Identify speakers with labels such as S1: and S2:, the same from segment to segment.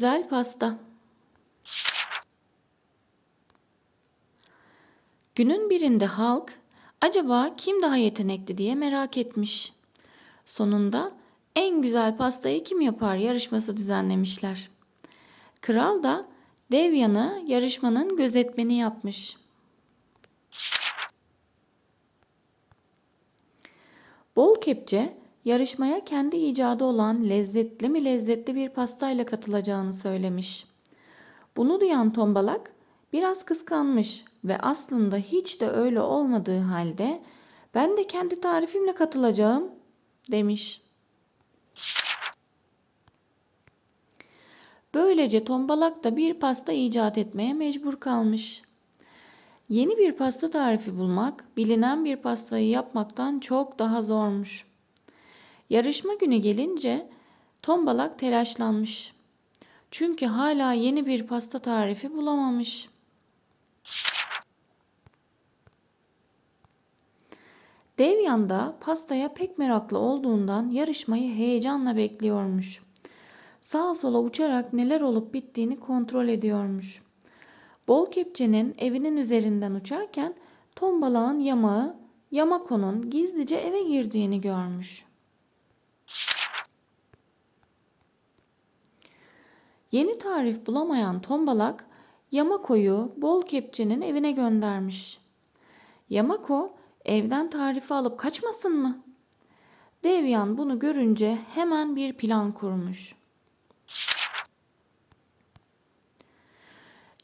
S1: güzel pasta. Günün birinde halk acaba kim daha yetenekli diye merak etmiş. Sonunda en güzel pastayı kim yapar yarışması düzenlemişler. Kral da Devyan'ı yarışmanın gözetmeni yapmış. Bol kepçe yarışmaya kendi icadı olan lezzetli mi lezzetli bir pastayla katılacağını söylemiş. Bunu duyan tombalak biraz kıskanmış ve aslında hiç de öyle olmadığı halde ben de kendi tarifimle katılacağım demiş. Böylece tombalak da bir pasta icat etmeye mecbur kalmış. Yeni bir pasta tarifi bulmak, bilinen bir pastayı yapmaktan çok daha zormuş. Yarışma günü gelince tombalak telaşlanmış. Çünkü hala yeni bir pasta tarifi bulamamış. Devyan da pastaya pek meraklı olduğundan yarışmayı heyecanla bekliyormuş. Sağa sola uçarak neler olup bittiğini kontrol ediyormuş. Bol kepçenin evinin üzerinden uçarken tombalağın yamağı Yamako'nun gizlice eve girdiğini görmüş. Yeni tarif bulamayan tombalak Yamako'yu bol kepçenin evine göndermiş. Yamako evden tarifi alıp kaçmasın mı? Devyan bunu görünce hemen bir plan kurmuş.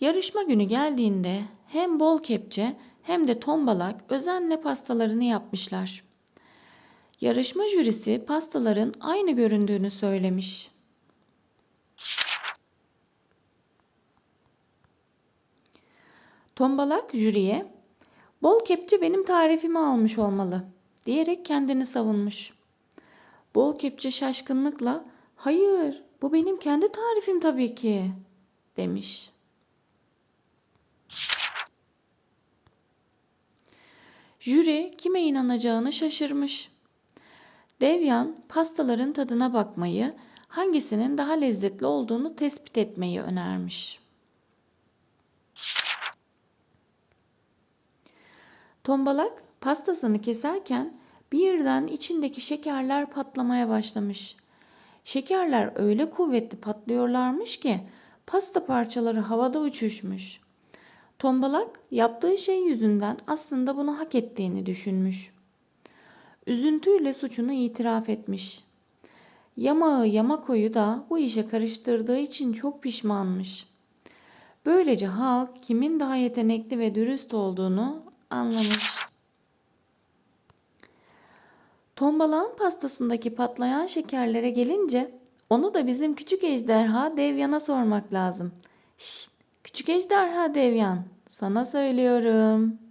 S1: Yarışma günü geldiğinde hem bol kepçe hem de tombalak özenle pastalarını yapmışlar. Yarışma jürisi pastaların aynı göründüğünü söylemiş. Tombalak jüriye bol kepçe benim tarifimi almış olmalı diyerek kendini savunmuş. Bol kepçe şaşkınlıkla hayır bu benim kendi tarifim tabii ki demiş. Jüri kime inanacağını şaşırmış. Devyan pastaların tadına bakmayı, hangisinin daha lezzetli olduğunu tespit etmeyi önermiş. Tombalak pastasını keserken birden içindeki şekerler patlamaya başlamış. Şekerler öyle kuvvetli patlıyorlarmış ki pasta parçaları havada uçuşmuş. Tombalak yaptığı şey yüzünden aslında bunu hak ettiğini düşünmüş. Üzüntüyle suçunu itiraf etmiş. Yamağı Yamako'yu da bu işe karıştırdığı için çok pişmanmış. Böylece halk kimin daha yetenekli ve dürüst olduğunu anlamış. Tombalağın pastasındaki patlayan şekerlere gelince onu da bizim küçük ejderha Devyan'a sormak lazım. Şşt, küçük ejderha Devyan, sana söylüyorum.